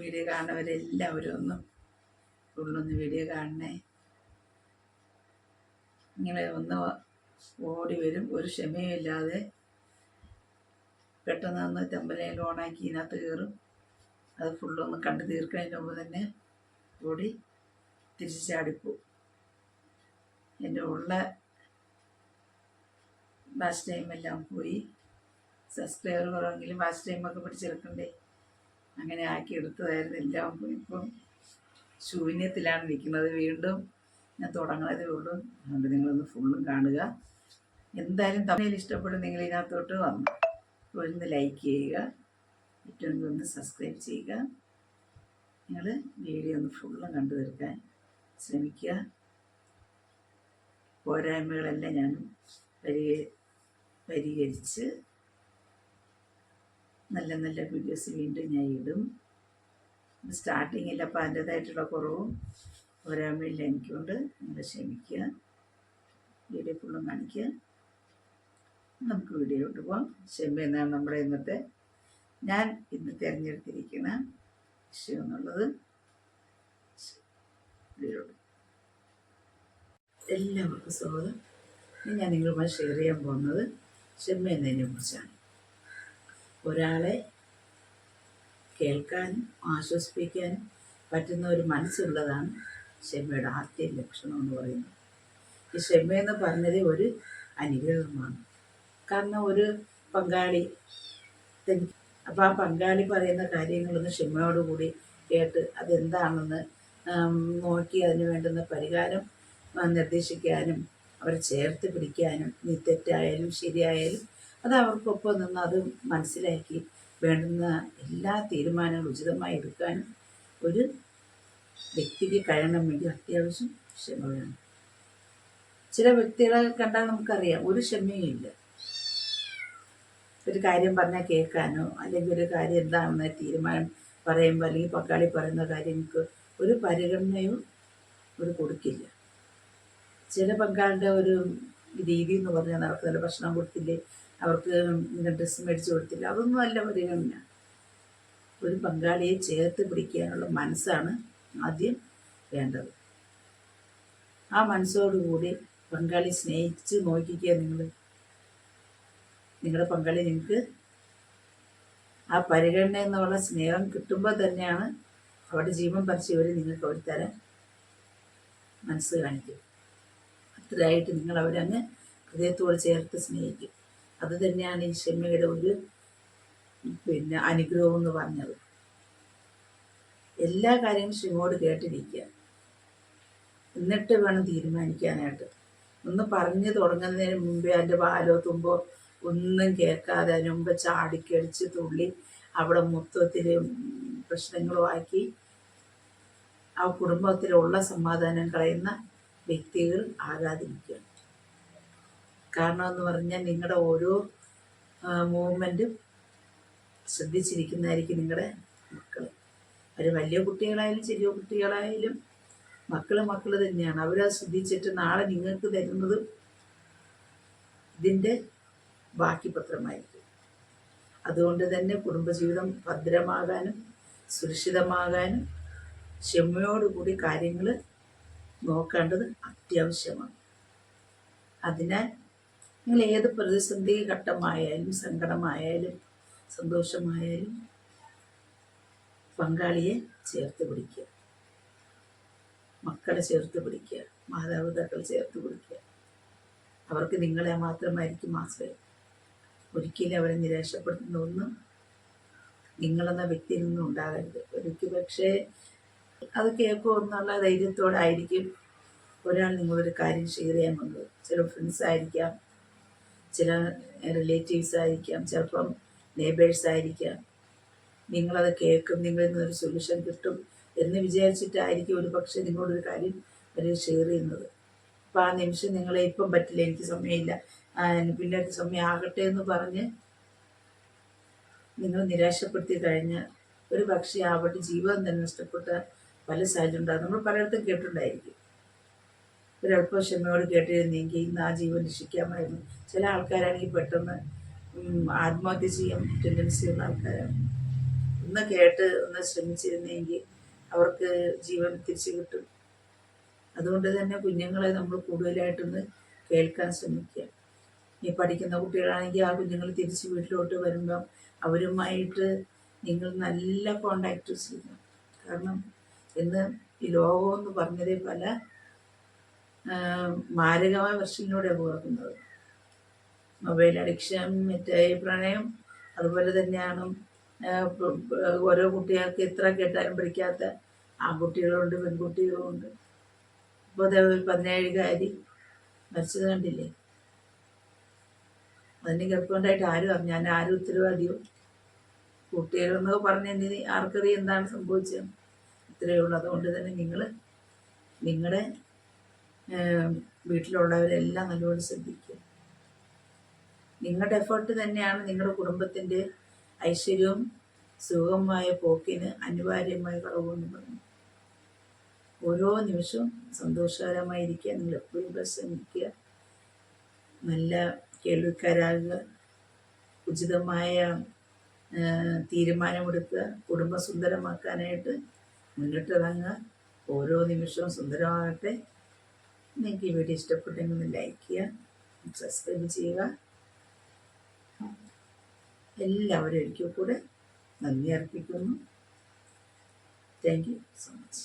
Video കാണുന്നവരെല്ലാവരും ഒന്ന് ഫുള്ളൊന്ന് video കാണണേ. ഇങ്ങനെ ഒന്ന് ഓടി വരും. ഒരു ക്ഷമയുമില്ലാതെ പെട്ടെന്ന് ഒന്ന് തെമ്പലയിൽ ഓണാക്കി ഇതിനകത്ത് കയറും. അത് ഫുള്ളൊന്ന് കണ്ടു തീർക്കുന്നതിന് മുമ്പ് തന്നെ ഓടി തിരിച്ച് ചാടിപ്പോവും. എന്റെ ഉള്ള ബാച്ച് ടൈമെല്ലാം പോയി. സബ്സ്ക്രൈബർ കുറവെങ്കിലും ബാച്ച് ടൈമൊക്കെ പിടിച്ചെടുക്കണ്ടേ? അങ്ങനെ ആക്കി എടുത്തതായിരുന്നു എല്ലാം. ഇപ്പം ശൂന്യത്തിലാണ് നിൽക്കുന്നത്. വീണ്ടും ഞാൻ തുടങ്ങണതേ ഉള്ളൂ. അതുകൊണ്ട് നിങ്ങളൊന്ന് ഫുള്ളും കാണുക. എന്തായാലും തമിഴിൽ ഇഷ്ടപ്പെടും നിങ്ങൾ ഇതിനകത്തോട്ട് വന്നു. ഒന്ന് ലൈക്ക് ചെയ്യുക. ഏറ്റവും ഒന്ന് സബ്സ്ക്രൈബ് ചെയ്യുക. നിങ്ങൾ വീഡിയോ ഒന്ന് ഫുള്ളും കണ്ടു തീർക്കാൻ ശ്രമിക്കുക. പോരായ്മകളെല്ലാം ഞാൻ പരിഹ പരിഹരിച്ച് നല്ല നല്ല വീഡിയോസ് വീണ്ടും ഞാൻ ഇടും. സ്റ്റാർട്ടിങ്ങിൽ അപ്പോൾ അതിന്റേതായിട്ടുള്ള കുറവും പോരായ്മയില്ല എനിക്കുണ്ട്. നിങ്ങൾ ക്ഷമിക്കുക. വീഡിയോ ഫുള്ളും കാണിക്കുക. നമുക്ക് വീഡിയോയിലോട്ട് പോവാം. ക്ഷമ എന്നാണ് നമ്മുടെ ഇന്നത്തെ ഞാൻ ഇന്ന് തിരഞ്ഞെടുത്തിരിക്കുന്ന വിഷയം എന്നുള്ളത്. എല്ലാവർക്കും സ്വാഗതം. ഞാൻ നിങ്ങളുമായി ഷെയർ ചെയ്യാൻ പോകുന്നത് ക്ഷമ എന്നതിനെ കുറിച്ചാണ്. ഒരാളെ കേൾക്കാനും ആശ്വസിപ്പിക്കാനും പറ്റുന്ന ഒരു മനസ്സുള്ളതാണ് ക്ഷമയുടെ ആദ്യ ലക്ഷണം എന്ന് പറയുന്നത്. ഈ ക്ഷമയെന്ന് പറഞ്ഞത് ഒരു അനുഗ്രഹമാണ്. കാരണം ഒരു പങ്കാളി അപ്പം ആ പങ്കാളി പറയുന്ന കാര്യങ്ങളൊന്ന് ക്ഷമയോടുകൂടി കേട്ട് അതെന്താണെന്ന് നോക്കി അതിന് വേണ്ടുന്ന പരിഹാരം നിർദ്ദേശിക്കാനും അവരെ ചേർത്ത് പിടിക്കാനും നീ തെറ്റായാലും ശരിയായാലും അത് അവർക്കൊപ്പം നിന്ന് അത് മനസ്സിലാക്കി വേണ്ടുന്ന എല്ലാ തീരുമാനങ്ങളും ഉചിതമായി എടുക്കാനും ഒരു വ്യക്തിക്ക് കഴിയണമെങ്കിൽ അത്യാവശ്യം ക്ഷമ വേണം ചില വ്യക്തികളെ കണ്ടാൽ നമുക്കറിയാം ഒരു ക്ഷമയും ഇല്ല. ഒരു കാര്യം പറഞ്ഞാൽ കേൾക്കാനോ അല്ലെങ്കിൽ ഒരു കാര്യം എന്താണെന്ന് തീരുമാനം പറയുമ്പോൾ അല്ലെങ്കിൽ പക്കാളി പറയുന്ന കാര്യങ്ങൾക്ക് ഒരു പരിഗണനയും ഒരു കൊടുക്കില്ല. ചില പങ്കാളിന്റെ ഒരു രീതി എന്ന് പറഞ്ഞാൽ നല്ല ഭക്ഷണം കൊടുത്തില്ലേ അവർക്ക് ഡ്രസ്സ് മേടിച്ച് കൊടുത്തില്ല. അതൊന്നും അല്ല പരിഗണന ഒരു പങ്കാളിയെ ചേർത്ത് പിടിക്കാനുള്ള മനസ്സാണ് ആദ്യം വേണ്ടത്. ആ മനസ്സോടുകൂടി പങ്കാളി സ്നേഹിച്ച് നോക്കിക്കുക നിങ്ങൾ നിങ്ങളുടെ പങ്കാളി നിങ്ങൾക്ക് ആ പരിഗണന എന്നുള്ള സ്നേഹം കിട്ടുമ്പോൾ തന്നെയാണ് അവരുടെ ജീവൻ പറിച്ചവർ നിങ്ങൾക്ക് അവർ തരാൻ മനസ്സ് കാണിക്കും. അത്രയായിട്ട് നിങ്ങൾ അവരെ അങ്ങ് ഹൃദയത്തോട് ചേർത്ത് സ്നേഹിക്കും. അത് തന്നെയാണ് ഈ ക്ഷമയുടെ ഒരു പിന്നെ അനുഗ്രഹം എന്ന് പറഞ്ഞത്. എല്ലാ കാര്യവും ക്ഷമയോട് കേട്ടിരിക്കുക. എന്നിട്ട് വേണം തീരുമാനിക്കാനായിട്ട്. ഒന്ന് പറഞ്ഞു തുടങ്ങുന്നതിന് മുമ്പേ അതിന്റെ പാലോ തുമ്പോ ഒന്നും കേൾക്കാതെ അതിന് മുമ്പ് ചാടിക്കടിച്ച് തുള്ളി അവിടെ മൊത്തത്തിൽ പ്രശ്നങ്ങളുമാക്കി ആ കുടുംബത്തിലുള്ള സമാധാനം കളയുന്ന വ്യക്തികൾ ആകാതിരിക്കുക. കാരണം എന്ന് പറഞ്ഞാൽ നിങ്ങളുടെ ഓരോ മൂവ്മെന്റും ശ്രദ്ധിച്ചിരിക്കുന്നതായിരിക്കും നിങ്ങളുടെ മക്കൾ അവർ വലിയ കുട്ടികളായാലും ചെറിയ കുട്ടികളായാലും മക്കൾ മക്കൾ തന്നെയാണ്. അവരത് ശ്രദ്ധിച്ചിട്ട് നാളെ നിങ്ങൾക്ക് തരുന്നത് ഇതിന്റെ ബാക്കി പത്രമായിരിക്കും. അതുകൊണ്ട് തന്നെ കുടുംബജീവിതം ഭദ്രമാകാനും സുരക്ഷിതമാകാനും ക്ഷമയോടുകൂടി കാര്യങ്ങൾ നോക്കേണ്ടത് അത്യാവശ്യമാണ്. അതിനാൽ നിങ്ങൾ ഏത് പ്രതിസന്ധി ഘട്ടമായാലും സങ്കടമായാലും സന്തോഷമായാലും പങ്കാളിയെ ചേർത്ത് പിടിക്കുക. മക്കളെ ചേർത്ത് പിടിക്കുക. മാതാപിതാക്കളെ ചേർത്ത് പിടിക്കുക. അവർക്ക് നിങ്ങളെ മാത്രമായിരിക്കും ആശ്രയം. ഒരിക്കലും അവരെ നിരാശപ്പെടുത്തുന്ന ഒന്നും നിങ്ങളെന്ന വ്യക്തിയിൽ നിന്നും ഉണ്ടാകരുത്. ഒരിക്കൽ പക്ഷേ അത് കേൾക്കുമോ എന്നുള്ള ധൈര്യത്തോടെ ആയിരിക്കും ഒരാൾ നിങ്ങളൊരു കാര്യം ഷെയർ ചെയ്യാൻ വന്നത്. ചില ഫ്രണ്ട്സ് ആയിരിക്കാം. ചില റിലേറ്റീവ്സ് ആയിരിക്കാം ചിലപ്പം നെയ്ബേഴ്സ് ആയിരിക്കാം. നിങ്ങളത് കേൾക്കും നിങ്ങളിൽ നിന്നൊരു സൊല്യൂഷൻ കിട്ടും എന്ന് വിചാരിച്ചിട്ടായിരിക്കും ഒരു പക്ഷേ നിങ്ങളോടൊരു കാര്യം അവർ ഷെയർ ചെയ്യുന്നത്. അപ്പം ആ നിമിഷം നിങ്ങളെ ഇപ്പം പറ്റില്ല എനിക്ക് സമയമില്ല. പിന്നെ സമയം ആകട്ടെ എന്ന് പറഞ്ഞ് നിങ്ങൾ നിരാശപ്പെടുത്തി കഴിഞ്ഞാൽ ഒരു പക്ഷേ ആവട്ടെ ജീവിതം തന്നെ നഷ്ടപ്പെട്ട പല സാഹചര്യം ഉണ്ടാകും നമ്മൾ പലയിടത്തും കേട്ടിട്ടുണ്ടായിരിക്കും. ഒരല്പം ക്ഷമയോട് കേട്ടിരുന്നെങ്കിൽ ഇന്ന് ആ ജീവൻ രക്ഷിക്കാമായിരുന്നു. ചില ആൾക്കാരാണെങ്കിൽ പെട്ടെന്ന് ആത്മഹത്യ ചെയ്യാൻ ടെൻഡൻസി ഉള്ള ആൾക്കാരാണ്. ഒന്ന് കേട്ട് ഒന്ന് ശ്രമിച്ചിരുന്നെങ്കിൽ അവർക്ക് ജീവൻ തിരിച്ചു കിട്ടും. അതുകൊണ്ട് തന്നെ കുഞ്ഞുങ്ങളെ നമ്മൾ കൂടുതലായിട്ടൊന്ന് കേൾക്കാൻ ശ്രമിക്കുക. ഈ പഠിക്കുന്ന കുട്ടികളാണെങ്കിൽ ആ കുഞ്ഞുങ്ങൾ തിരിച്ച് വീട്ടിലോട്ട് വരുമ്പം അവരുമായിട്ട് നിങ്ങൾ നല്ല കോണ്ടാക്ട് ചെയ്യണം. കാരണം ഇന്ന് ഈ ലോകമെന്ന് പറഞ്ഞതേ പല മാരകമായ പ്രശ്നങ്ങളിലൂടെ പോകുന്നത് മൊബൈൽ അഡിക്ഷൻ മറ്റേ പ്രണയം അതുപോലെ തന്നെയാണ് ഓരോ കുട്ടികൾക്ക് എത്ര കേട്ടാലും പഠിക്കാത്ത ആൺകുട്ടികളുണ്ട് പെൺകുട്ടികളുണ്ട്. ഇപ്പോൾ അതേപോലെ പതിനേഴുകാരി മരിച്ചത് കണ്ടില്ലേ? അതിന് ഗർഭമുണ്ടായിട്ട് ആരും അറിഞ്ഞു. ഞാൻ ആരും ഉത്തരവാദിയോ? കുട്ടികളെന്നൊക്കെ പറഞ്ഞ എന്തിന്? ആർക്കറിയാം എന്താണ് സംഭവിച്ചത് ഇത്രയേ ഉള്ളൂ. അതുകൊണ്ട് തന്നെ നിങ്ങൾ നിങ്ങളുടെ വീട്ടിലുള്ളവരെല്ലാം നല്ലപോലെ ശ്രദ്ധിക്കുക നിങ്ങളുടെ എഫേർട്ട് തന്നെയാണ് നിങ്ങളുടെ കുടുംബത്തിന്റെ ഐശ്വര്യവും സുഖമായ പോക്കിന് അനിവാര്യമായ ഘടകമെന്ന് പറഞ്ഞു ഓരോ നിമിഷവും സന്തോഷകരമായിരിക്കുക നിങ്ങൾ എപ്പോഴും പരിശ്രമിക്കുക നല്ല കേൾവിക്കാരാകുക ഉചിതമായ തീരുമാനമെടുക്കുക കുടുംബം സുന്ദരമാക്കാനായിട്ട് മുന്നിട്ടിറങ്ങുക ഓരോ നിമിഷവും സുന്ദരമാകട്ടെ. നിങ്ങൾക്ക് ഈ വീഡിയോ ഇഷ്ടപ്പെട്ടെങ്കിൽ ഒന്ന് ലൈക്ക് ചെയ്യുക സബ്സ്ക്രൈബ് ചെയ്യുക. എല്ലാവരും ഒരിക്കൽ കൂടെ നന്ദി അർപ്പിക്കുന്നു. Thank you so much